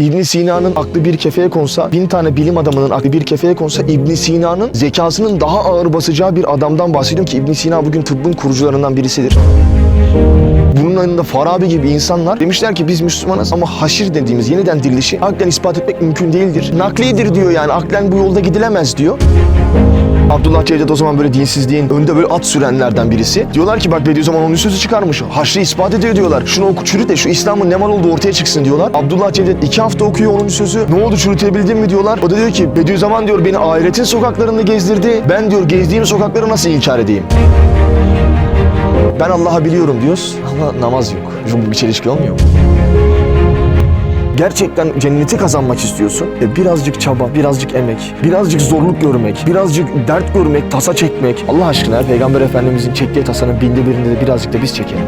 İbn Sina'nın aklı bir kefeye konsa, bin tane bilim adamının aklı bir kefeye konsa İbn Sina'nın zekasının daha ağır basacağı bir adamdan bahsediyorum ki İbn Sina bugün tıbbın kurucularından birisidir. Bunun yanında Farabi gibi insanlar demişler ki biz Müslümanız ama haşir dediğimiz yeniden dirilişi aklen ispat etmek mümkün değildir. Naklidir diyor yani aklen bu yolda gidilemez diyor. Abdullah Cevdet o zaman böyle dinsizliğin önde böyle at sürenlerden birisi. Diyorlar ki bak Bediüzzaman onun sözü çıkarmış. Haşrı ispat ediyor diyorlar. Şunu oku çürüt de şu İslam'ın ne mal olduğu ortaya çıksın diyorlar. Abdullah Cevdet iki hafta okuyor onun sözü. Ne oldu çürütebildin mi diyorlar. O da diyor ki Bediüzzaman diyor beni ahiretin sokaklarında gezdirdi. Ben diyor gezdiğim sokakları nasıl inkar edeyim? Ben Allah'ı biliyorum diyoruz ama namaz yok. Bu bir çelişki olmuyor mu? Gerçekten cenneti kazanmak istiyorsun. E birazcık çaba, birazcık emek, birazcık zorluk görmek, birazcık dert görmek, tasa çekmek. Allah aşkına Peygamber Efendimizin çektiği tasanın binde birinde de birazcık da biz çekelim.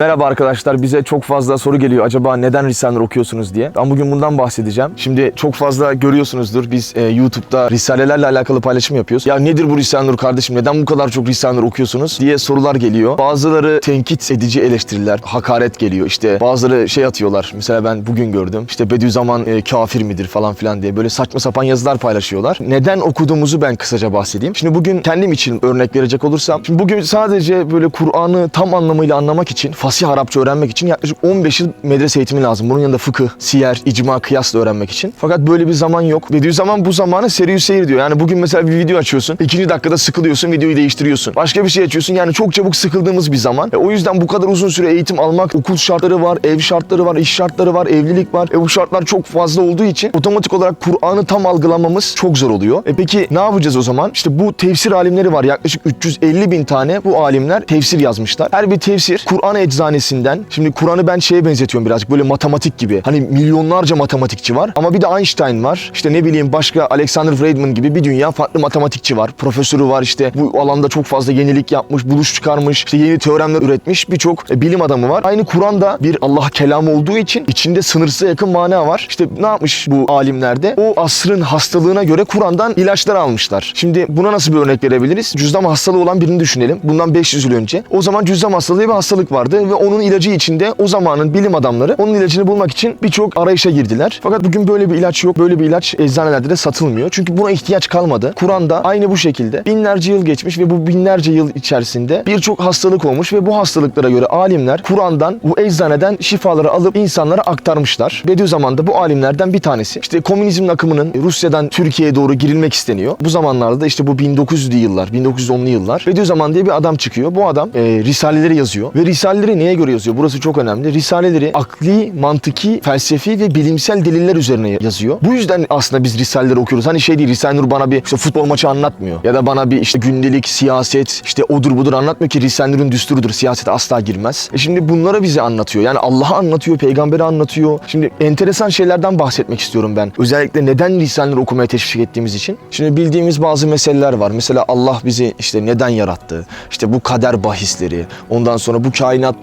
Merhaba arkadaşlar bize çok fazla soru geliyor acaba neden Risaleler okuyorsunuz diye. Ben bugün bundan bahsedeceğim. Şimdi çok fazla görüyorsunuzdur biz e, YouTube'da Risalelerle alakalı paylaşım yapıyoruz. Ya nedir bu Risale-i Nur kardeşim neden bu kadar çok Risale-i Nur okuyorsunuz diye sorular geliyor. Bazıları tenkit edici eleştiriler, hakaret geliyor. İşte bazıları şey atıyorlar. Mesela ben bugün gördüm. İşte Bediüzzaman e, kafir midir falan filan diye böyle saçma sapan yazılar paylaşıyorlar. Neden okuduğumuzu ben kısaca bahsedeyim. Şimdi bugün kendim için örnek verecek olursam. Şimdi bugün sadece böyle Kur'an'ı tam anlamıyla anlamak için fasih Arapça öğrenmek için yaklaşık 15 yıl medrese eğitimi lazım. Bunun yanında fıkıh, siyer, icma, kıyasla öğrenmek için. Fakat böyle bir zaman yok. Bediüzzaman bu zamanı seri seyir diyor. Yani bugün mesela bir video açıyorsun. ikinci dakikada sıkılıyorsun, videoyu değiştiriyorsun. Başka bir şey açıyorsun. Yani çok çabuk sıkıldığımız bir zaman. E, o yüzden bu kadar uzun süre eğitim almak, okul şartları var, ev şartları var, iş şartları var, evlilik var. E, bu şartlar çok fazla olduğu için otomatik olarak Kur'an'ı tam algılamamız çok zor oluyor. E peki ne yapacağız o zaman? İşte bu tefsir alimleri var. Yaklaşık 350 bin tane bu alimler tefsir yazmışlar. Her bir tefsir Kur'an eczanesinden şimdi Kur'an'ı ben şeye benzetiyorum birazcık böyle matematik gibi. Hani milyonlarca matematikçi var ama bir de Einstein var. İşte ne bileyim başka Alexander Friedman gibi bir dünya farklı matematikçi var. Profesörü var işte bu alanda çok fazla yenilik yapmış, buluş çıkarmış, işte yeni teoremler üretmiş birçok e, bilim adamı var. Aynı Kur'an'da bir Allah kelamı olduğu için içinde sınırsıza yakın mana var. İşte ne yapmış bu alimlerde? O asrın hastalığına göre Kur'an'dan ilaçlar almışlar. Şimdi buna nasıl bir örnek verebiliriz? Cüzdam hastalığı olan birini düşünelim. Bundan 500 yıl önce. O zaman cüzdam hastalığı bir hastalık vardı ve onun ilacı içinde o zamanın bilim adamları onun ilacını bulmak için birçok arayışa girdiler. Fakat bugün böyle bir ilaç yok. Böyle bir ilaç eczanelerde de satılmıyor. Çünkü buna ihtiyaç kalmadı. Kur'an'da aynı bu şekilde binlerce yıl geçmiş ve bu binlerce yıl içerisinde birçok hastalık olmuş ve bu hastalıklara göre alimler Kur'an'dan bu eczaneden şifaları alıp insanlara aktarmışlar. Bediüzzaman da bu alimlerden bir tanesi. İşte komünizmin akımının Rusya'dan Türkiye'ye doğru girilmek isteniyor. Bu zamanlarda da işte bu 1900'lü yıllar, 1910'lu yıllar. Bediüzzaman diye bir adam çıkıyor. Bu adam e, risaleleri yazıyor. Ve risaleleri neye göre yazıyor? Burası çok önemli. Risaleleri akli, mantıki, felsefi ve bilimsel deliller üzerine yazıyor. Bu yüzden aslında biz risaleleri okuyoruz. Hani şey değil, Risale Nur bana bir işte futbol maçı anlatmıyor. Ya da bana bir işte gündelik siyaset, işte odur budur anlatmıyor ki Risale Nur'un düsturudur. Siyasete asla girmez. E şimdi bunları bize anlatıyor. Yani Allah'ı anlatıyor, peygamberi anlatıyor. Şimdi enteresan şeylerden bahsetmek istiyorum ben. Özellikle neden Risale Nur okumaya teşvik ettiğimiz için. Şimdi bildiğimiz bazı meseleler var. Mesela Allah bizi işte neden yarattı? İşte bu kader bahisleri. Ondan sonra bu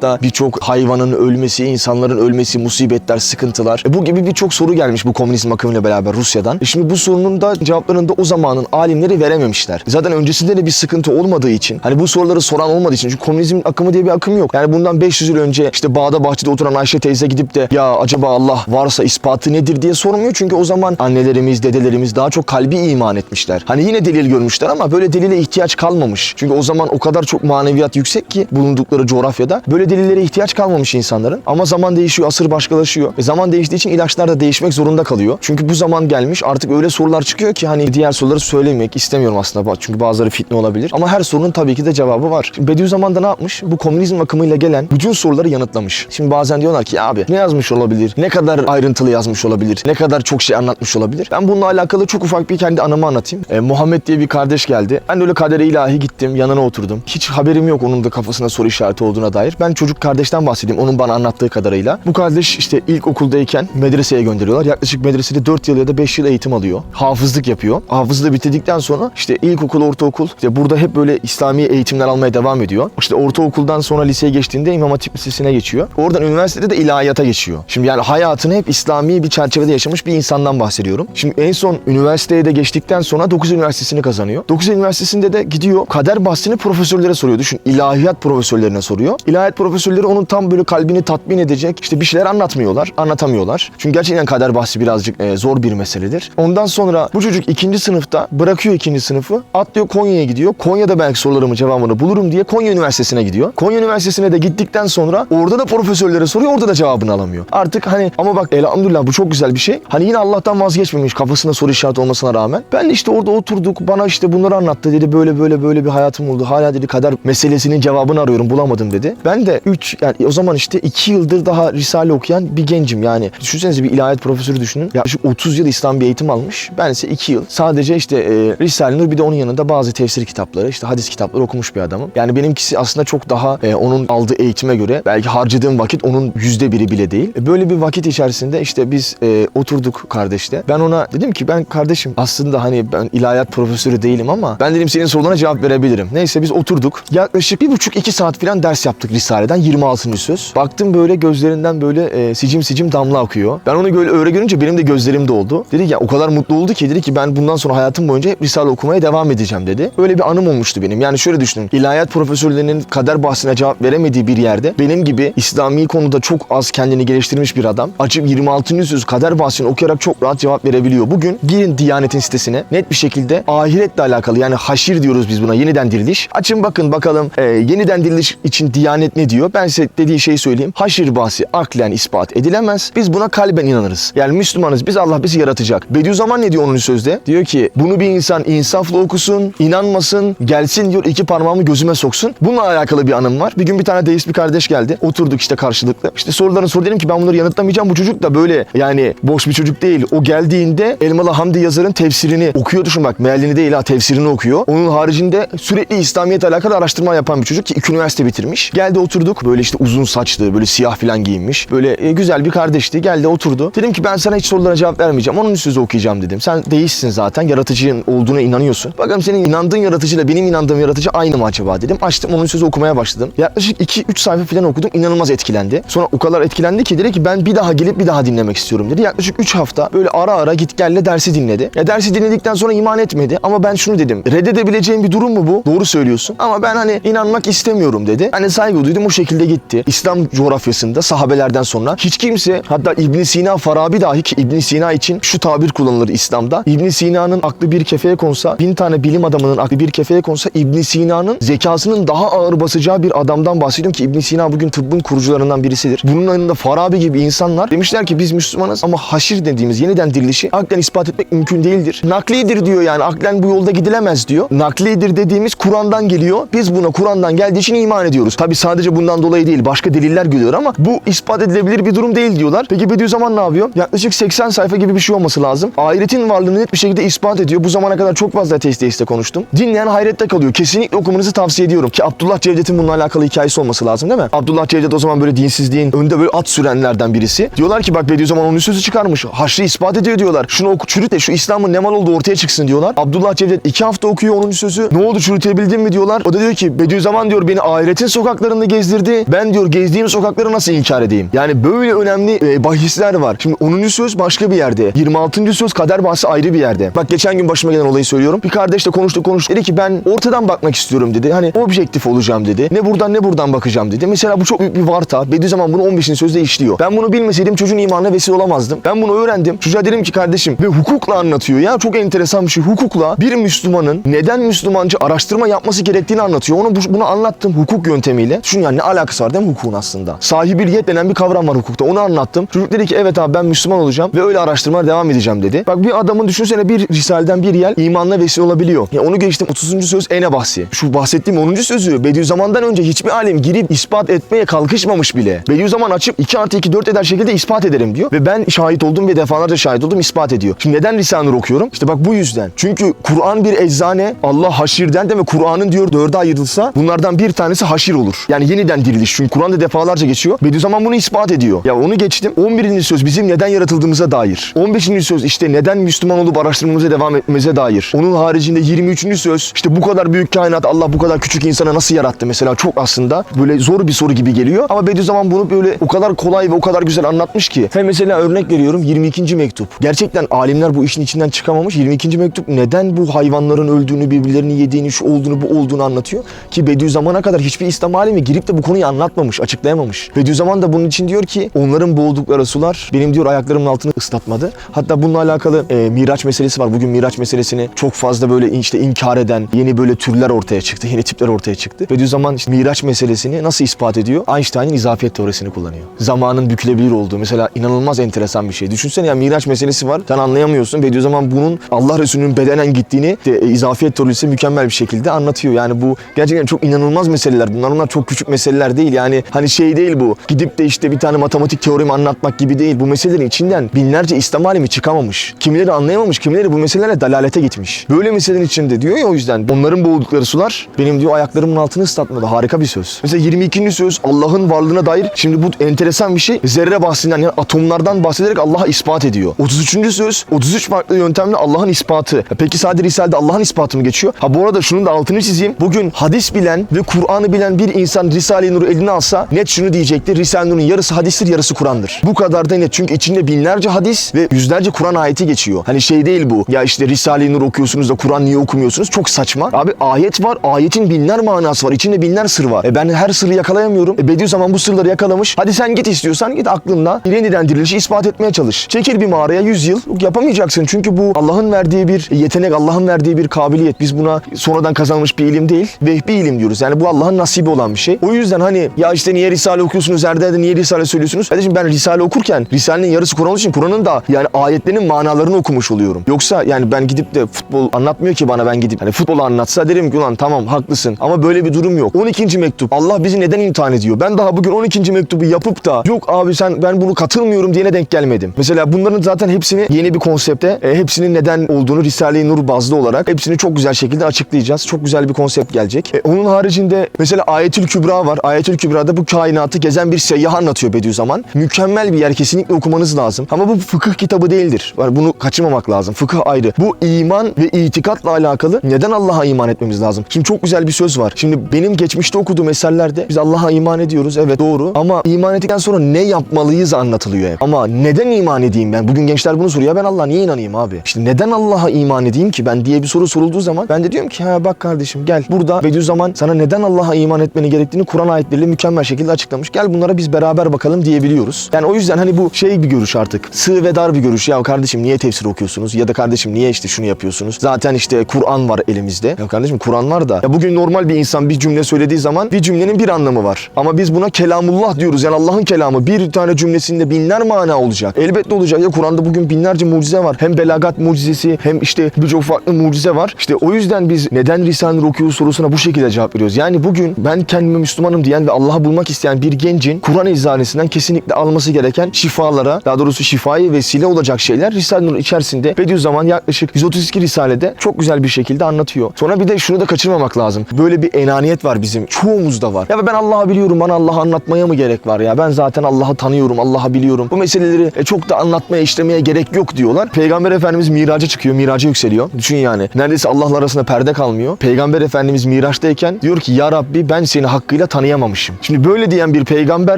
kainatta birçok hayvanın ölmesi, insanların ölmesi, musibetler, sıkıntılar. E bu gibi birçok soru gelmiş bu komünizm akımıyla beraber Rusya'dan. E şimdi bu sorunun da cevaplarını da o zamanın alimleri verememişler. Zaten öncesinde de bir sıkıntı olmadığı için, hani bu soruları soran olmadığı için çünkü komünizm akımı diye bir akım yok. Yani bundan 500 yıl önce işte bağda bahçede oturan Ayşe teyze gidip de ya acaba Allah varsa ispatı nedir diye sormuyor. Çünkü o zaman annelerimiz, dedelerimiz daha çok kalbi iman etmişler. Hani yine delil görmüşler ama böyle delile ihtiyaç kalmamış. Çünkü o zaman o kadar çok maneviyat yüksek ki bulundukları coğrafyada böyle delillere ihtiyaç kalmamış insanların. Ama zaman değişiyor, asır başkalaşıyor. E zaman değiştiği için ilaçlar da değişmek zorunda kalıyor. Çünkü bu zaman gelmiş artık öyle sorular çıkıyor ki hani diğer soruları söylemek istemiyorum aslında. Çünkü bazıları fitne olabilir. Ama her sorunun tabii ki de cevabı var. Şimdi Bediüzzaman da ne yapmış? Bu komünizm akımıyla gelen bütün soruları yanıtlamış. Şimdi bazen diyorlar ki abi ne yazmış olabilir? Ne kadar ayrıntılı yazmış olabilir? Ne kadar çok şey anlatmış olabilir? Ben bununla alakalı çok ufak bir kendi anımı anlatayım. E, Muhammed diye bir kardeş geldi. Ben öyle kadere ilahi gittim. Yanına oturdum. Hiç haberim yok onun da kafasında soru işareti olduğuna dair. Ben çocuk kardeşten bahsedeyim onun bana anlattığı kadarıyla. Bu kardeş işte ilkokuldayken medreseye gönderiyorlar. Yaklaşık medresede 4 yıl ya da 5 yıl eğitim alıyor. Hafızlık yapıyor. Hafızlığı bitirdikten sonra işte ilkokul, ortaokul işte burada hep böyle İslami eğitimler almaya devam ediyor. İşte ortaokuldan sonra liseye geçtiğinde İmam Hatip Lisesi'ne geçiyor. Oradan üniversitede de ilahiyata geçiyor. Şimdi yani hayatını hep İslami bir çerçevede yaşamış bir insandan bahsediyorum. Şimdi en son üniversiteye de geçtikten sonra 9 Üniversitesi'ni kazanıyor. 9 Üniversitesi'nde de gidiyor kader bahsini profesörlere soruyor. Düşün ilahiyat profesörlerine soruyor. İlahiyat profesörleri onun tam böyle kalbini tatmin edecek işte bir şeyler anlatmıyorlar, anlatamıyorlar. Çünkü gerçekten kader bahsi birazcık e, zor bir meseledir. Ondan sonra bu çocuk ikinci sınıfta bırakıyor ikinci sınıfı. Atlıyor Konya'ya gidiyor. Konya'da belki sorularımı cevabını bulurum diye Konya Üniversitesi'ne gidiyor. Konya Üniversitesi'ne de gittikten sonra orada da profesörlere soruyor. Orada da cevabını alamıyor. Artık hani ama bak elhamdülillah bu çok güzel bir şey. Hani yine Allah'tan vazgeçmemiş kafasında soru işareti olmasına rağmen. Ben de işte orada oturduk. Bana işte bunları anlattı dedi. Böyle böyle böyle bir hayatım oldu. Hala dedi kader meselesinin cevabını arıyorum. Bulamadım dedi. Ben de 3 yani o zaman işte 2 yıldır daha Risale okuyan bir gencim yani. Düşünsenize bir ilahiyat profesörü düşünün. Yaklaşık 30 yıl İslam bir eğitim almış. Ben ise 2 yıl. Sadece işte e, Risale-i Nur bir de onun yanında bazı tefsir kitapları, işte hadis kitapları okumuş bir adamım. Yani benimkisi aslında çok daha e, onun aldığı eğitime göre belki harcadığım vakit onun yüzde biri bile değil. E, böyle bir vakit içerisinde işte biz e, oturduk kardeşle. Ben ona dedim ki ben kardeşim aslında hani ben ilahiyat profesörü değilim ama ben dedim senin sorularına cevap verebilirim. Neyse biz oturduk. Yaklaşık bir buçuk iki saat falan ders yaptık Risale'den 26. söz. Baktım böyle gözlerinden böyle e, sicim sicim damla akıyor. Ben onu böyle öyle görünce benim de gözlerim doldu. Dedi ki, ya o kadar mutlu oldu ki dedi ki ben bundan sonra hayatım boyunca hep Risale okumaya devam edeceğim dedi. Öyle bir anım olmuştu benim. Yani şöyle düşünün. İlahiyat profesörlerinin kader bahsine cevap veremediği bir yerde benim gibi İslami konuda çok az kendini geliştirmiş bir adam açıp 26. yüz kader bahsini okuyarak çok rahat cevap verebiliyor. Bugün girin Diyanet'in sitesine net bir şekilde ahiretle alakalı yani haşir diyoruz biz buna yeniden diriliş. Açın bakın bakalım e, yeniden diriliş için Diyanet ne diyor? Ben size dediği şeyi söyleyeyim. Haşir bahsi aklen ispat edilemez. Biz buna kalben inanırız. Yani Müslümanız biz Allah bizi yaratacak. Bediüzzaman ne diyor onun sözde? Diyor ki bunu bir insan insafla okusun, inanmasın, gelsin diyor iki parmağımı gözüme soksun. Bununla alakalı bir anım var. Bir gün bir tane deist bir kardeş geldi. Oturduk işte karşılıklı. İşte sorularını sor dedim ki ben bunları yanıtlamayacağım. Bu çocuk da böyle yani boş bir çocuk değil. O geldiğinde Elmalı Hamdi yazarın tefsirini okuyor düşün bak. Mealini değil ha tefsirini okuyor. Onun haricinde sürekli İslamiyet alakalı araştırma yapan bir çocuk ki iki üniversite bitirmiş. Geldi oturduk. Böyle işte uzun saçlı, böyle siyah falan giyinmiş. Böyle e, güzel bir kardeşti. Geldi oturdu. Dedim ki ben sana hiç sorulara cevap vermeyeceğim. Onun sözü okuyacağım dedim. Sen değilsin zaten. Yaratıcının olduğuna inanıyorsun. Bakalım senin inandığın yaratıcıyla benim inandığım yaratıcı aynı mı acaba dedim. Açtım onun sözü okumaya başladım. Yaklaşık 2-3 sayfa falan okudum. İnanılmaz etkilendi. Sonra o kadar etkilendi ki dedi ki ben bir daha gelip bir daha dinlemek istiyorum dedi. Yaklaşık 3 hafta böyle ara ara git gelle dersi dinledi. Ya dersi dinledikten sonra iman etmedi. Ama ben şunu dedim. Reddedebileceğim bir durum mu bu? Doğru söylüyorsun. Ama ben hani inanmak istemiyorum dedi. Hani saygı duydum o şekilde gitti. İslam coğrafyasında sahabelerden sonra hiç kimse hatta İbn Sina Farabi dahi ki İbn Sina için şu tabir kullanılır İslam'da. İbn Sina'nın aklı bir kefeye konsa, bin tane bilim adamının aklı bir kefeye konsa İbn Sina'nın zekasının daha ağır basacağı bir adamdan bahsediyorum ki İbn Sina bugün tıbbın kurucularından birisidir. Bunun yanında Farabi gibi insanlar demişler ki biz Müslümanız ama haşir dediğimiz yeniden dirilişi aklen ispat etmek mümkün değildir. Naklidir diyor yani aklen bu yolda gidilemez diyor. Naklidir dediğimiz Kur'an'dan geliyor. Biz buna Kur'an'dan geldiği için iman ediyoruz. Tabi sadece bundan dolayı değil başka deliller geliyor ama bu ispat edilebilir bir durum değil diyorlar. Peki Bediüzzaman ne yapıyor? Yaklaşık 80 sayfa gibi bir şey olması lazım. Ahiretin varlığını net bir şekilde ispat ediyor. Bu zamana kadar çok fazla ateist deiste konuştum. Dinleyen hayrette kalıyor. Kesinlikle okumanızı tavsiye ediyorum. Ki Abdullah Cevdet'in bununla alakalı hikayesi olması lazım değil mi? Abdullah Cevdet o zaman böyle dinsizliğin önde böyle at sürenlerden birisi. Diyorlar ki bak Bediüzzaman onun sözü çıkarmış. Haşrı ispat ediyor diyorlar. Şunu oku çürüt de şu İslam'ın ne mal olduğu ortaya çıksın diyorlar. Abdullah Cevdet iki hafta okuyor onun sözü. Ne oldu çürütebildin mi diyorlar. O da diyor ki Bediüzzaman diyor beni ahiretin sokaklarında gezdirdi. Ben diyor gezdiğim sokakları nasıl inkar edeyim? Yani böyle önemli e, bahisler var. Şimdi 10. söz başka bir yerde. 26. söz kader bahsi ayrı bir yerde. Bak geçen gün başıma gelen olayı söylüyorum. Bir kardeşle konuştuk konuştuk. Dedi ki ben ortadan bakmak istiyorum dedi. Hani objektif olacağım dedi. Ne buradan ne buradan bakacağım dedi. Mesela bu çok büyük bir varta. Bediüzzaman bunu 15. sözde işliyor. Ben bunu bilmeseydim çocuğun imanına vesile olamazdım. Ben bunu öğrendim. Çocuğa dedim ki kardeşim ve hukukla anlatıyor ya. Çok enteresan bir şey. Hukukla bir Müslümanın neden Müslümanca araştırma yapması gerektiğini anlatıyor. Onu bu- bunu anlattım hukuk yöntemiyle. Düşün yani ne alakası var değil mi hukukun aslında? Sahibiliyet denen bir kavram var hukukta. Onu anlattım. Çocuk dedi ki evet abi ben Müslüman olacağım ve öyle araştırmalara devam edeceğim dedi. Bak bir adamın düşünsene bir risaleden bir yer imanla vesile olabiliyor. Ya onu geçtim 30. söz ene bahsi. Şu bahsettiğim 10. sözü Bediüzzaman'dan önce hiçbir alim girip ispat etmeye kalkışmamış bile. Bediüzzaman açıp 2 artı 2 4 eder şekilde ispat ederim diyor. Ve ben şahit oldum ve defalarca şahit oldum ispat ediyor. Şimdi neden Risale-i Nur okuyorum? İşte bak bu yüzden. Çünkü Kur'an bir eczane. Allah haşirden de ve Kur'an'ın diyor dörde ayrılsa bunlardan bir tanesi haşir olur. Yani yeniden yeniden diriliş. Çünkü Kur'an'da defalarca geçiyor. Bediüzzaman bunu ispat ediyor. Ya onu geçtim. 11. söz bizim neden yaratıldığımıza dair. 15. söz işte neden Müslüman olup araştırmamıza devam etmemize dair. Onun haricinde 23. söz işte bu kadar büyük kainat Allah bu kadar küçük insana nasıl yarattı mesela çok aslında böyle zor bir soru gibi geliyor. Ama Bediüzzaman bunu böyle o kadar kolay ve o kadar güzel anlatmış ki. Hem mesela örnek veriyorum 22. mektup. Gerçekten alimler bu işin içinden çıkamamış. 22. mektup neden bu hayvanların öldüğünü, birbirlerini yediğini, şu olduğunu, bu olduğunu anlatıyor. Ki Bediüzzaman'a kadar hiçbir İslam alimi girip de bu konuyu anlatmamış, açıklayamamış. Bediüzzaman da bunun için diyor ki onların boğuldukları sular benim diyor ayaklarımın altını ıslatmadı. Hatta bununla alakalı e, Miraç meselesi var. Bugün Miraç meselesini çok fazla böyle işte inkar eden yeni böyle türler ortaya çıktı. Yeni tipler ortaya çıktı. Bediüzzaman işte Miraç meselesini nasıl ispat ediyor? Einstein'ın izafiyet teorisini kullanıyor. Zamanın bükülebilir olduğu mesela inanılmaz enteresan bir şey. Düşünsene ya Miraç meselesi var. Sen anlayamıyorsun. Bediüzzaman bunun Allah Resulü'nün bedenen gittiğini de, e, izafiyet teorisi mükemmel bir şekilde anlatıyor. Yani bu gerçekten çok inanılmaz meseleler. Bunlar onlar çok küçük meseleler değil. Yani hani şey değil bu. Gidip de işte bir tane matematik teoremi anlatmak gibi değil. Bu meselelerin içinden binlerce İslam alimi çıkamamış. Kimileri anlayamamış, kimileri bu meselelerle dalalete gitmiş. Böyle meselelerin içinde diyor ya o yüzden onların boğuldukları sular benim diyor ayaklarımın altını ıslatmadı. Harika bir söz. Mesela 22. söz Allah'ın varlığına dair. Şimdi bu enteresan bir şey. Zerre bahsinden yani atomlardan bahsederek Allah'a ispat ediyor. 33. söz 33 farklı yöntemle Allah'ın ispatı. Peki sadece Risale'de Allah'ın ispatı mı geçiyor? Ha bu arada şunun da altını çizeyim. Bugün hadis bilen ve Kur'an'ı bilen bir insan Risale-i Nur'u eline alsa net şunu diyecektir. Risale-i Nur'un yarısı hadistir, yarısı Kur'an'dır. Bu kadar da net. Çünkü içinde binlerce hadis ve yüzlerce Kur'an ayeti geçiyor. Hani şey değil bu. Ya işte Risale-i Nur okuyorsunuz da Kur'an niye okumuyorsunuz? Çok saçma. Abi ayet var. Ayetin binler manası var. İçinde binler sır var. E ben her sırrı yakalayamıyorum. E Bediüzzaman bu sırları yakalamış. Hadi sen git istiyorsan git aklınla yeniden dirilişi ispat etmeye çalış. Çekil bir mağaraya 100 yıl. Yapamayacaksın. Çünkü bu Allah'ın verdiği bir yetenek, Allah'ın verdiği bir kabiliyet. Biz buna sonradan kazanılmış bir ilim değil. Vehbi ilim diyoruz. Yani bu Allah'ın nasibi olan bir şey. O yüzden hani ya işte niye Risale okuyorsunuz? Erderde niye Risale söylüyorsunuz? Kardeşim ben Risale okurken Risale'nin yarısı Kur'an için Kur'an'ın da yani ayetlerinin manalarını okumuş oluyorum. Yoksa yani ben gidip de futbol anlatmıyor ki bana ben gidip hani futbol anlatsa derim ki ulan tamam haklısın ama böyle bir durum yok. 12. mektup. Allah bizi neden imtihan ediyor? Ben daha bugün 12. mektubu yapıp da yok abi sen ben bunu katılmıyorum diyene denk gelmedim. Mesela bunların zaten hepsini yeni bir konsepte e, hepsinin neden olduğunu Risale-i Nur bazlı olarak hepsini çok güzel şekilde açıklayacağız. Çok güzel bir konsept gelecek. E, onun haricinde mesela Ayetül Kübra. Ayetül Kübra'da bu kainatı gezen bir seyyah anlatıyor Bediüzzaman. Mükemmel bir yer kesinlikle okumanız lazım. Ama bu fıkıh kitabı değildir. Yani bunu kaçırmamak lazım. Fıkıh ayrı. Bu iman ve itikatla alakalı neden Allah'a iman etmemiz lazım? Şimdi çok güzel bir söz var. Şimdi benim geçmişte okuduğum eserlerde biz Allah'a iman ediyoruz. Evet doğru. Ama iman ettikten sonra ne yapmalıyız anlatılıyor hep. Ama neden iman edeyim ben? Bugün gençler bunu soruyor. Ben Allah'a niye inanayım abi? İşte neden Allah'a iman edeyim ki ben diye bir soru sorulduğu zaman ben de diyorum ki ha bak kardeşim gel. Burada Bediüzzaman sana neden Allah'a iman etmeni gerektiğini Kur'an ayetleriyle mükemmel şekilde açıklamış. Gel bunlara biz beraber bakalım diyebiliyoruz. Yani o yüzden hani bu şey bir görüş artık. Sığ ve dar bir görüş. Ya kardeşim niye tefsir okuyorsunuz? Ya da kardeşim niye işte şunu yapıyorsunuz? Zaten işte Kur'an var elimizde. Ya kardeşim Kur'an var da. Ya bugün normal bir insan bir cümle söylediği zaman bir cümlenin bir anlamı var. Ama biz buna kelamullah diyoruz. Yani Allah'ın kelamı. Bir tane cümlesinde binler mana olacak. Elbette olacak. Ya Kur'an'da bugün binlerce mucize var. Hem belagat mucizesi hem işte birçok farklı mucize var. İşte o yüzden biz neden Risale-i okuyoruz sorusuna bu şekilde cevap veriyoruz. Yani bugün ben kendimi Müslümanım diyen ve Allah'ı bulmak isteyen bir gencin Kur'an eczanesinden kesinlikle alması gereken şifalara, daha doğrusu şifayı vesile olacak şeyler Risale-i Nur içerisinde Bediüzzaman yaklaşık 132 risalede çok güzel bir şekilde anlatıyor. Sonra bir de şunu da kaçırmamak lazım. Böyle bir enaniyet var bizim. Çoğumuzda var. Ya ben Allah'ı biliyorum. Bana Allah'ı anlatmaya mı gerek var ya? Ben zaten Allah'ı tanıyorum. Allah'ı biliyorum. Bu meseleleri e, çok da anlatmaya, işlemeye gerek yok diyorlar. Peygamber Efendimiz miraca çıkıyor. Miraca yükseliyor. Düşün yani. Neredeyse Allah'la arasında perde kalmıyor. Peygamber Efendimiz miraçtayken diyor ki ya Rabbi ben seni hakkıyla tanıyamamışım. Şimdi böyle diyen bir peygamber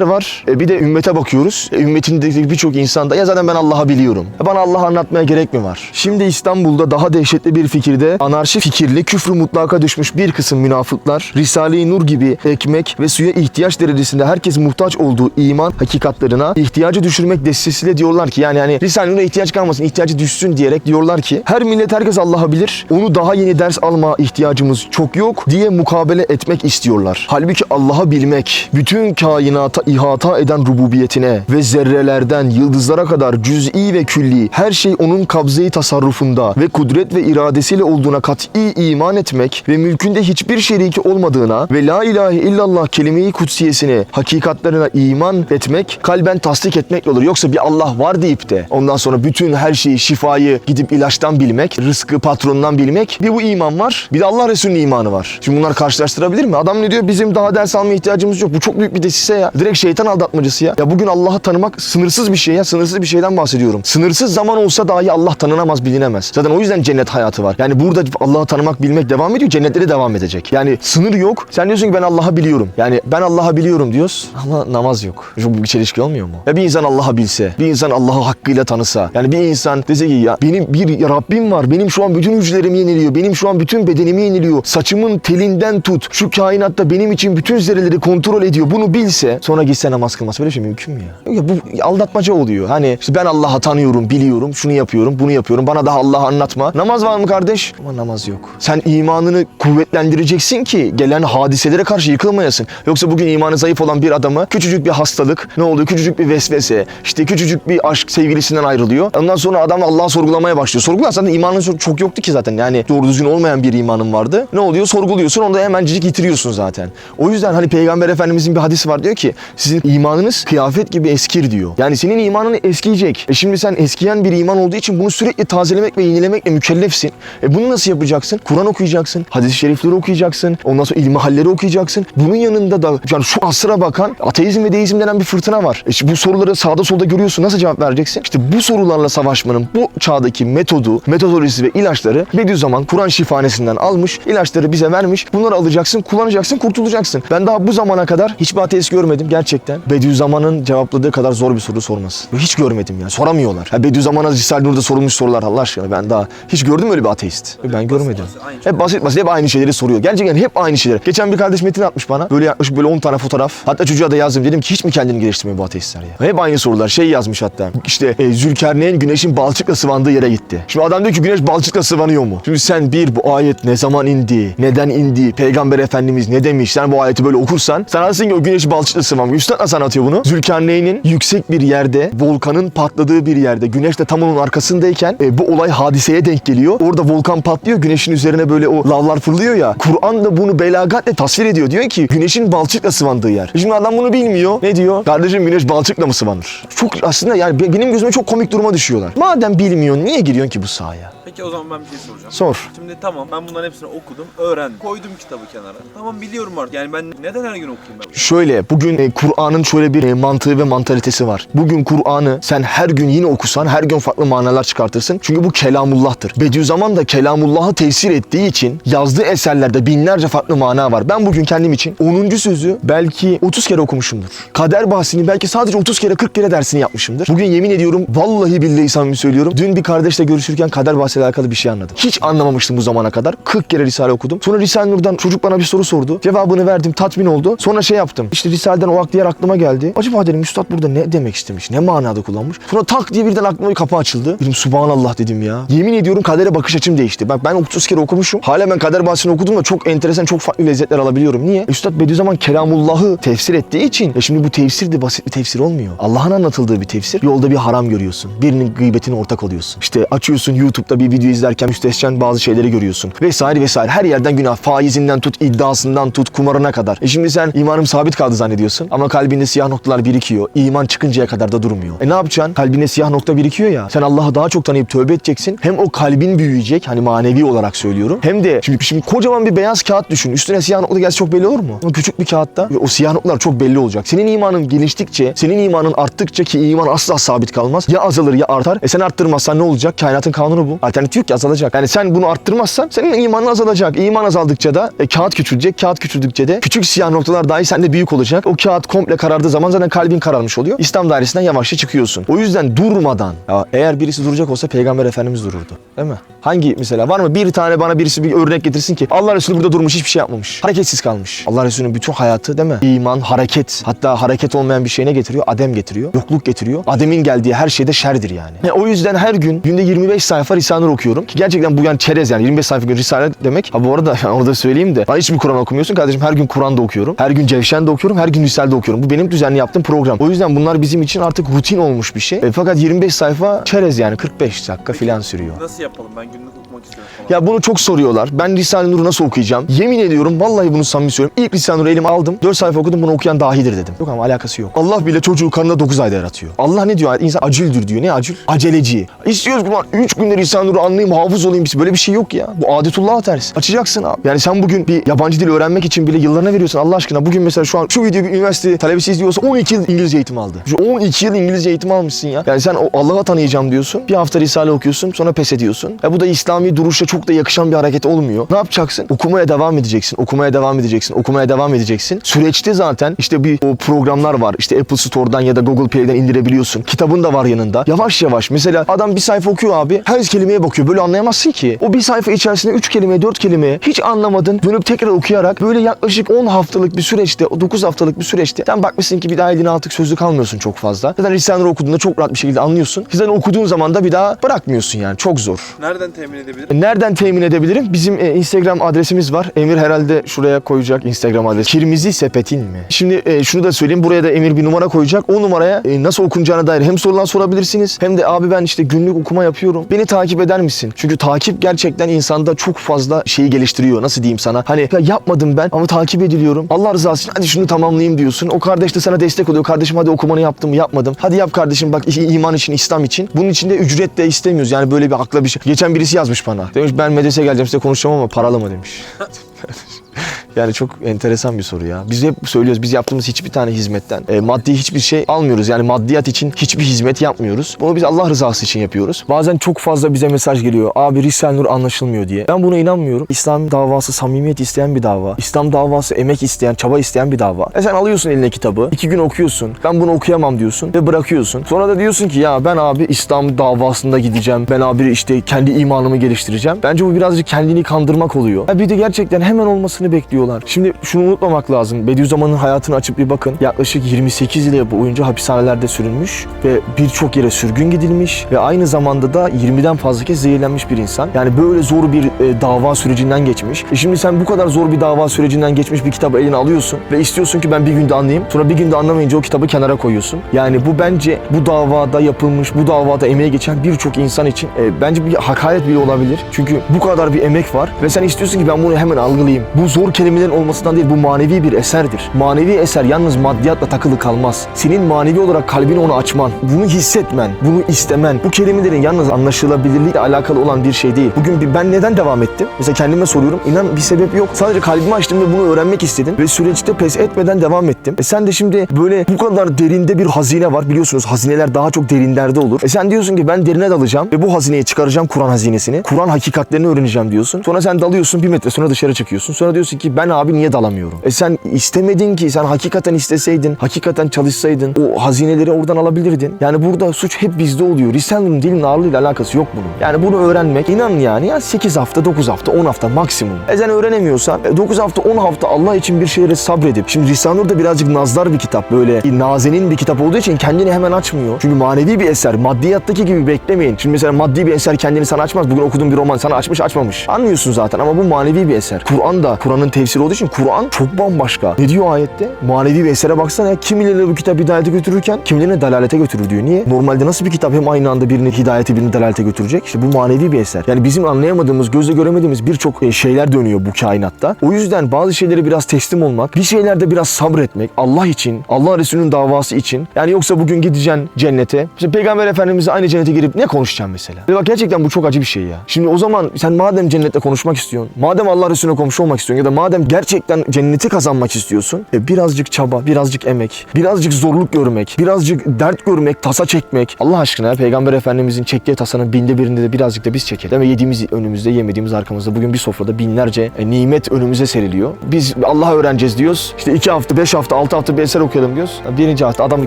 var. E, bir de ümmete bakıyoruz. E, ümmetindeki birçok insan da ya zaten ben Allah'ı biliyorum. E, bana Allah'ı anlatmaya gerek mi var? Şimdi İstanbul'da daha dehşetli bir fikirde anarşi fikirli küfrü mutlaka düşmüş bir kısım münafıklar Risale-i Nur gibi ekmek ve suya ihtiyaç derecesinde herkes muhtaç olduğu iman hakikatlarına ihtiyacı düşürmek destesiyle diyorlar ki yani hani Risale-i Nur'a ihtiyaç kalmasın, ihtiyacı düşsün diyerek diyorlar ki her millet herkes Allah'ı bilir. Onu daha yeni ders alma ihtiyacımız çok yok diye mukabele etmek istiyorlar. Halbuki Allah'ı bilmek, bütün kainata ihata eden rububiyetine ve zerrelerden yıldızlara kadar cüz'i ve külli her şey onun kabzeyi tasarrufunda ve kudret ve iradesiyle olduğuna kat'i iman etmek ve mülkünde hiçbir şeriki olmadığına ve la ilahe illallah kelime-i kutsiyesine, hakikatlerine iman etmek, kalben tasdik etmekle olur. Yoksa bir Allah var deyip de ondan sonra bütün her şeyi, şifayı gidip ilaçtan bilmek, rızkı patronundan bilmek bir bu iman var. Bir de Allah Resulü'nün imanı var. Şimdi bunlar karşılaştırabilir mi? Adam ne diyor? Bizim daha ders almaya ihtiyacımız yok. Bu çok büyük bir desise ya. Direkt şeytan aldatmacısı ya. Ya bugün Allah'ı tanımak sınırsız bir şey ya. Sınırsız bir şeyden bahsediyorum. Sınırsız zaman olsa dahi Allah tanınamaz, bilinemez. Zaten o yüzden cennet hayatı var. Yani burada Allah'ı tanımak, bilmek devam ediyor. Cennette de devam edecek. Yani sınır yok. Sen diyorsun ki ben Allah'ı biliyorum. Yani ben Allah'ı biliyorum diyoruz ama namaz yok. Çok büyük bir çelişki olmuyor mu? Ya bir insan Allah'ı bilse, bir insan Allah'ı hakkıyla tanısa. Yani bir insan dese ki ya benim bir Rabbim var. Benim şu an bütün hücrelerimi yeniliyor. Benim şu an bütün bedenimi yeniliyor. Saçımın telinden tut. Şu kainatta benim için bütün zerreleri kontrol ediyor. Bunu bilse sonra gitse namaz kılmaz. Böyle şey mümkün mü ya? Ya bu aldatmaca oluyor. Hani işte ben Allah'ı tanıyorum, biliyorum, şunu yapıyorum, bunu yapıyorum. Bana daha Allah'ı anlatma. Namaz var mı kardeş? Ama namaz yok. Sen imanını kuvvetlendireceksin ki gelen hadiselere karşı yıkılmayasın. Yoksa bugün imanı zayıf olan bir adamı küçücük bir hastalık, ne oluyor? Küçücük bir vesvese, işte küçücük bir aşk sevgilisinden ayrılıyor. Ondan sonra adam Allah'ı sorgulamaya başlıyor. Sorgular zaten imanın çok yoktu ki zaten. Yani doğru düzgün olmayan bir imanın vardı. Ne oluyor? Sorguluyorsun. Onu da hemencik yitiriyorsun zaten. O yüzden hani Peygamber Efendimizin bir hadisi var diyor ki sizin imanınız kıyafet gibi eskir diyor. Yani senin imanın eskiyecek. E şimdi sen eskiyen bir iman olduğu için bunu sürekli tazelemek ve yenilemekle mükellefsin. E bunu nasıl yapacaksın? Kur'an okuyacaksın, hadis-i şerifleri okuyacaksın, ondan sonra ilmihalleri okuyacaksın. Bunun yanında da yani şu asra bakan ateizm ve deizm denen bir fırtına var. E bu soruları sağda solda görüyorsun. Nasıl cevap vereceksin? İşte bu sorularla savaşmanın bu çağdaki metodu, metodolojisi ve ilaçları Bediüzzaman Kur'an şifanesinden almış, ilaçları bize vermiş. Bunları alacaksın, kullanacaksın, kurtulacaksın. Ben daha bu zamana kadar hiçbir ateist görmedim gerçekten. Bediüzzaman'ın cevapladığı kadar zor bir soru sormaz. Hiç görmedim ya. Soramıyorlar. Ha, Bediüzzaman'a Risale-i Nur'da sorulmuş sorular Allah aşkına ben daha hiç gördüm mü öyle bir ateist. Ben görmedim. basit, Hep basit basit hep aynı şeyleri soruyor. Gerçekten hep aynı şeyler. Geçen bir kardeş metin atmış bana. Böyle yaklaşık böyle 10 tane fotoğraf. Hatta çocuğa da yazdım. Dedim ki hiç mi kendini geliştirmiyor bu ateistler ya? Hep aynı sorular. Şey yazmış hatta. İşte e, Zülkerneyn güneşin balçıkla sıvandığı yere gitti. Şimdi adam diyor ki güneş balçıkla sıvanıyor mu? Şimdi sen bir bu ayet ne zaman indi? Neden indi? Peygamber Efendimiz ne demiş? Sen bu ayeti böyle okursan sen aslında ki o güneş balçıkla sıvanmıyor. Üstad nasıl anlatıyor bunu? Zülkerneyn'in yüksek bir yerde, volkanın patladığı bir yerde, güneş de tam onun arkasındayken e, bu olay hadiseye denk geliyor. Orada volkan patlıyor, güneşin üzerine böyle o lavlar fırlıyor ya. Kur'an da bunu belagatle tasvir ediyor. Diyor ki güneşin balçıkla sıvandığı yer. Şimdi adam bunu bilmiyor. Ne diyor? Kardeşim güneş balçıkla mı sıvanır? Çok aslında yani be- benim gözüme çok komik duruma düşüyorlar. Madem bilmiyorsun niye giriyorsun ki bu sahaya? Peki o zaman ben bir şey soracağım. Sor. Şimdi tamam ben bunların hepsini okudum, öğrendim. Koydum kitabı kenara. Tamam biliyorum artık. Yani ben neden her gün okuyayım ben? Şöyle bugün e, Kur'an'ın şöyle bir e, mantığı ve mantalitesi var. Bugün Kur'an'ı sen her gün yine okusan her gün farklı manalar çıkartırsın. Çünkü bu kelamullah'tır. Bediüzzaman da kelamullah'ı tefsir ettiği için yazdığı eserlerde binlerce farklı mana var. Ben bugün kendim için 10. sözü belki 30 kere okumuşumdur. Kader bahsini belki sadece 30 kere 40 kere dersini yapmışımdır. Bugün yemin ediyorum vallahi billahi samimi söylüyorum. Dün bir kardeşle görüşürken kader bahsiyle alakalı bir şey anladım. Hiç anlamamıştım bu zamana kadar. 40 kere Risale okudum. Sonra Risale Nur'dan çocuk bana bir soru sordu. Cevabını verdim. Tatmin oldu. Sonra şey yaptım. İşte Risale'den o aklı yer aklıma geldi. Acaba dedim Üstad burada ne demek istemiş? Ne manada kullanmış? Sonra tak diye birden aklıma bir kapı açıldı. Dedim Subhanallah dedim ya. Yemin ediyorum kadere bakış açım değişti. Bak ben 30 kere okumuşum. Hala ben kader bahsini okudum da çok enteresan, çok farklı lezzetler alabiliyorum. Niye? Üstad Bediüzzaman Kelamullah'ı tefsir ettiği için. E şimdi bu tefsir de basit bir tefsir olmuyor. Allah'ın anlatıldığı bir tefsir. Yolda bir haram görüyorsun. Birinin gıybetine ortak oluyorsun. İşte açıyorsun YouTube'da bir video izlerken müstehcen bazı şeyleri görüyorsun. Vesaire vesaire. Her yerden günah. Faizinden tut, iddiasından tut, kumarına kadar. E şimdi sen imanım sabit kaldı zannediyorsun. Ama kalbinde siyah noktalar birikiyor. İman çıkıncaya kadar da durmuyor. E ne yapacaksın? Kalbinde siyah nokta birikiyor ya. Sen Allah'ı daha çok tanıyıp tövbe edeceksin. Hem o kalbin büyüyecek. Hani manevi olarak söylüyorum. Hem de şimdi, şimdi kocaman bir beyaz kağıt düşün. Üstüne siyah nokta gelse çok belli olur mu? Ama küçük bir kağıtta o siyah noktalar çok belli olacak. Senin imanın geliştikçe, senin imanın arttıkça ki iman asla sabit kalmaz. Ya azalır ya artar. E sen arttırmazsan ne olacak? Kainatın kanunu bu. Alternatif yok ki azalacak. Yani sen bunu arttırmazsan senin imanın azalacak. İman azaldıkça da e, kağıt küçülecek. Kağıt küçüldükçe de küçük siyah noktalar dahi sende büyük olacak. O kağıt komple karardığı zaman zaten kalbin kararmış oluyor. İslam dairesinden yavaşça çıkıyorsun. O yüzden durmadan. Ya eğer birisi duracak olsa Peygamber Efendimiz dururdu. Değil mi? Hangi mesela var mı bir tane bana birisi bir örnek getirsin ki Allah Resulü burada durmuş hiçbir şey yapmamış. Hareketsiz kalmış. Allah Resulü'nün bütün hayatı değil mi? İman, hareket. Hatta hareket olmayan bir şey ne getiriyor? Adem getiriyor. Yokluk getiriyor. Ademin geldiği her şeyde şerdir yani. E, o yüzden her gün günde 25 sayfa Risale-i Nur okuyorum. Ki gerçekten bu yani çerez yani 25 sayfa gün Risale demek. Ha bu arada yani onu da söyleyeyim de. Ben hiçbir Kur'an okumuyorsun kardeşim. Her gün Kur'an'da okuyorum. Her gün Cevşen'de okuyorum. Her gün Risale'de okuyorum. Bu benim düzenli yaptığım program. O yüzden bunlar bizim için artık rutin olmuş bir şey. E, fakat 25 sayfa çerez yani 45 dakika filan sürüyor. Nasıl yapalım? Ben günlük okumak istiyorum falan. Ya bunu çok soruyorlar. Ben Risale-i Nur'u nasıl okuyacağım? Yemin ediyorum vallahi bunu samimi söylüyorum. İlk Risale-i Nur'u elime aldım. 4 sayfa okudum bunu okuyan dahidir dedim. Yok ama alakası yok. Allah bile çocuğu karnında 9 ayda yaratıyor. Allah ne diyor? İnsan acüldür diyor. Ne acül? Aceleci. İstiyoruz ki 3 günde Risale-i Nur'u anlayayım, hafız olayım. Böyle bir şey yok ya. Bu adetullah'a ters. Açacaksın abi. Yani sen bugün bir yabancı dil öğrenmek için bile yıllarına veriyorsun Allah aşkına. Bugün mesela şu an şu videoyu bir üniversite talebesi izliyorsa 12 yıl İngilizce eğitim aldı. Şu 12 yıl İngilizce eğitim almışsın ya. Yani sen Allah'a tanıyacağım diyorsun. Bir hafta Risale okuyorsun sonra pes ediyorsun. E bu da İslami duruşa çok da yakışan bir hareket olmuyor. Ne yapacaksın? Okumaya devam edeceksin. Okumaya devam edeceksin. Okumaya devam edeceksin. Süreçte zaten işte bir o programlar var. İşte Apple Store'dan ya da Google Play'den indirebiliyorsun. Kitabın da var yanında. Yavaş yavaş. Mesela adam bir sayfa okuyor abi. Her kelimeye bakıyor. Böyle anlayamazsın ki. O bir sayfa içerisinde 3 kelime, 4 kelime hiç anlamadın. Dönüp tekrar okuyarak böyle yaklaşık 10 haftalık bir süreçte, o 9 haftalık bir süreçte sen bakmışsın ki bir daha eline artık sözlük almıyorsun çok fazla. Zaten Nur okuduğunda çok rahat bir şekilde anlıyorsun. Zaten okuduğun zaman da bir daha bırakmıyorsun yani. Çok zor. Nereden temin edebilirim? Nereden temin edebilirim? Bizim e, Instagram adresimiz var. Emir herhalde şuraya koyacak Instagram adresi. Kirmizi sepetin mi? Şimdi e, şunu da söyleyeyim. Buraya da Emir bir numara koyacak. O numaraya e, nasıl okunacağına dair hem sorular sorabilirsiniz hem de abi ben işte günlük okuma yapıyorum. Beni takip eder misin? Çünkü takip gerçekten insanda çok fazla şeyi geliştiriyor. Nasıl diyeyim sana? Hani ya yapmadım ben ama takip ediliyorum. Allah rızası için hadi şunu tamamlayayım diyorsun. O kardeş de sana destek oluyor. Kardeşim hadi okumanı yaptım mı? Yapmadım. Hadi yap kardeşim bak iman için, İslam için. Bunun için de ücret de istemiyoruz. Yani böyle bir akla bir şey. Geçen birisi yazmış bana. Demiş ben medrese geleceğim size konuşacağım ama paralı mı demiş. Yani çok enteresan bir soru ya. Biz hep söylüyoruz biz yaptığımız hiçbir tane hizmetten e, maddi hiçbir şey almıyoruz. Yani maddiyat için hiçbir hizmet yapmıyoruz. Bunu biz Allah rızası için yapıyoruz. Bazen çok fazla bize mesaj geliyor. Abi Risale Nur anlaşılmıyor diye. Ben buna inanmıyorum. İslam davası samimiyet isteyen bir dava. İslam davası emek isteyen, çaba isteyen bir dava. E sen alıyorsun eline kitabı. iki gün okuyorsun. Ben bunu okuyamam diyorsun ve bırakıyorsun. Sonra da diyorsun ki ya ben abi İslam davasında gideceğim. Ben abi işte kendi imanımı geliştireceğim. Bence bu birazcık kendini kandırmak oluyor. Ya bir de gerçekten hemen olmasını bekliyorlar. Şimdi şunu unutmamak lazım. Bediüzzaman'ın hayatını açıp bir bakın. Yaklaşık 28 yıl boyunca hapishanelerde sürünmüş ve birçok yere sürgün gidilmiş ve aynı zamanda da 20'den fazla kez zehirlenmiş bir insan. Yani böyle zor bir e, dava sürecinden geçmiş. E şimdi sen bu kadar zor bir dava sürecinden geçmiş bir kitabı eline alıyorsun ve istiyorsun ki ben bir günde anlayayım. Sonra bir günde anlamayınca o kitabı kenara koyuyorsun. Yani bu bence bu davada yapılmış, bu davada emeği geçen birçok insan için e, bence bir hakaret bile olabilir. Çünkü bu kadar bir emek var ve sen istiyorsun ki ben bunu hemen algılayayım. Bu zor kelimelerin olmasından değil bu manevi bir eserdir. Manevi eser yalnız maddiyatla takılı kalmaz. Senin manevi olarak kalbini ona açman, bunu hissetmen, bunu istemen, bu kelimelerin yalnız anlaşılabilirliğiyle alakalı olan bir şey değil. Bugün bir- ben neden devam ettim? Mesela kendime soruyorum. İnan bir sebep yok. Sadece kalbimi açtım ve bunu öğrenmek istedim ve süreçte pes etmeden devam ettim. E sen de şimdi böyle bu kadar derinde bir hazine var. Biliyorsunuz hazineler daha çok derinlerde olur. E sen diyorsun ki ben derine dalacağım ve bu hazineyi çıkaracağım Kur'an hazinesini. Kur'an hakikatlerini öğreneceğim diyorsun. Sonra sen dalıyorsun bir metre sonra dışarı çıkıyorsun. Sonra diyorsun ki ben abi niye dalamıyorum? E sen istemedin ki sen hakikaten isteseydin, hakikaten çalışsaydın o hazineleri oradan alabilirdin. Yani burada suç hep bizde oluyor. Risale'nin dilin ağırlığıyla alakası yok bunun. Yani bunu öğrenmek inan yani ya 8 hafta, 9 hafta, 10 hafta maksimum. E sen öğrenemiyorsan e, 9 hafta, 10 hafta Allah için bir şeylere sabredip. Şimdi Risale-i Nur da birazcık nazlar bir kitap. Böyle nazenin bir kitap olduğu için kendini hemen açmıyor. Çünkü manevi bir eser. Maddiyattaki gibi beklemeyin. Şimdi mesela maddi bir eser kendini sana açmaz. Bugün okuduğun bir roman sana açmış açmamış. Anlıyorsun zaten ama bu manevi bir eser. Kur'an da Kur'an'ın tefsiri olduğu için Kur'an çok bambaşka. Ne diyor ayette? Manevi bir esere baksana ya. Kimilerine bu kitap hidayete götürürken kimilerine dalalete götürür diyor. Niye? Normalde nasıl bir kitap hem aynı anda birini hidayete birini dalalete götürecek? İşte bu manevi bir eser. Yani bizim anlayamadığımız, gözle göremediğimiz birçok e, şeyler dönüyor bu kainatta. O yüzden bazı şeylere biraz teslim olmak, bir şeylerde biraz sabretmek Allah için, Allah Resulü'nün davası için. Yani yoksa bugün gideceksin cennete. Mesela Peygamber Efendimiz'e aynı cennete girip ne konuşacaksın mesela? Ve bak gerçekten bu çok acı bir şey ya. Şimdi o zaman sen madem cennette konuşmak istiyorsun, madem Allah Resulüne komşu olmak istiyorsun ya da madem gerçekten cenneti kazanmak istiyorsun, e, birazcık çaba, birazcık emek, birazcık zorluk görmek, birazcık dert görmek, tasa çekmek. Allah aşkına Peygamber Efendimiz'in çektiği tasanın binde birinde de birazcık da biz çekelim. Mi? Yediğimiz önümüzde, yemediğimiz arkamızda. Bugün bir sofrada binlerce e, nimet önümüze seriliyor. Biz Allah öğreneceğiz diyoruz. İşte iki hafta, beş hafta, altı hafta bir eser okuyalım diyoruz. Birinci hafta adam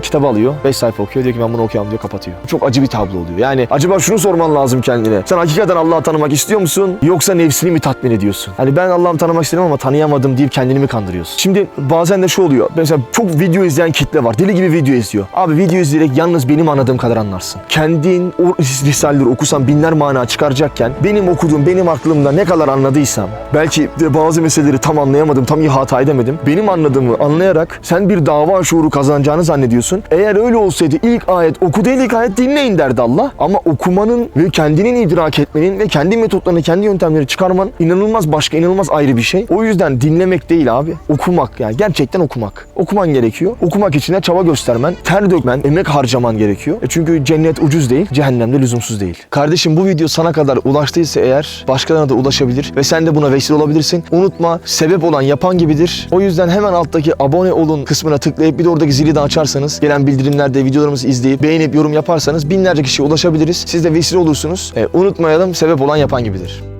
kitabı alıyor, beş sayfa okuyor. Diyor ki ben bunu okuyamam diyor, kapatıyor. Çok acı bir tablo oluyor. Yani acaba şunu sorman lazım kendine. Sen hakikaten Allah'ı tanımak istiyor musun? Yoksa nefsini mi tatmin ediyorsun? Hani ben Allah'ı tanımak istedim ama tanıyamıyorum anlayamadım deyip kendini mi kandırıyorsun? Şimdi bazen de şu oluyor. Mesela çok video izleyen kitle var. Deli gibi video izliyor. Abi video izleyerek yalnız benim anladığım kadar anlarsın. Kendin o risaleleri okusan binler mana çıkaracakken benim okuduğum, benim aklımda ne kadar anladıysam belki de bazı meseleleri tam anlayamadım, tam ihata edemedim. Benim anladığımı anlayarak sen bir dava şuuru kazanacağını zannediyorsun. Eğer öyle olsaydı ilk ayet oku değil ilk ayet dinleyin derdi Allah. Ama okumanın ve kendinin idrak etmenin ve kendi metotlarını, kendi yöntemleri çıkarman inanılmaz başka, inanılmaz ayrı bir şey. O yüzden dinlemek değil abi. Okumak yani gerçekten okumak. Okuman gerekiyor. Okumak için de çaba göstermen, ter dökmen, emek harcaman gerekiyor. E çünkü cennet ucuz değil, cehennem de lüzumsuz değil. Kardeşim bu video sana kadar ulaştıysa eğer başkalarına da ulaşabilir ve sen de buna vesile olabilirsin. Unutma sebep olan yapan gibidir. O yüzden hemen alttaki abone olun kısmına tıklayıp bir de oradaki zili de açarsanız gelen bildirimlerde videolarımızı izleyip beğenip yorum yaparsanız binlerce kişiye ulaşabiliriz. Siz de vesile olursunuz. E, unutmayalım sebep olan yapan gibidir.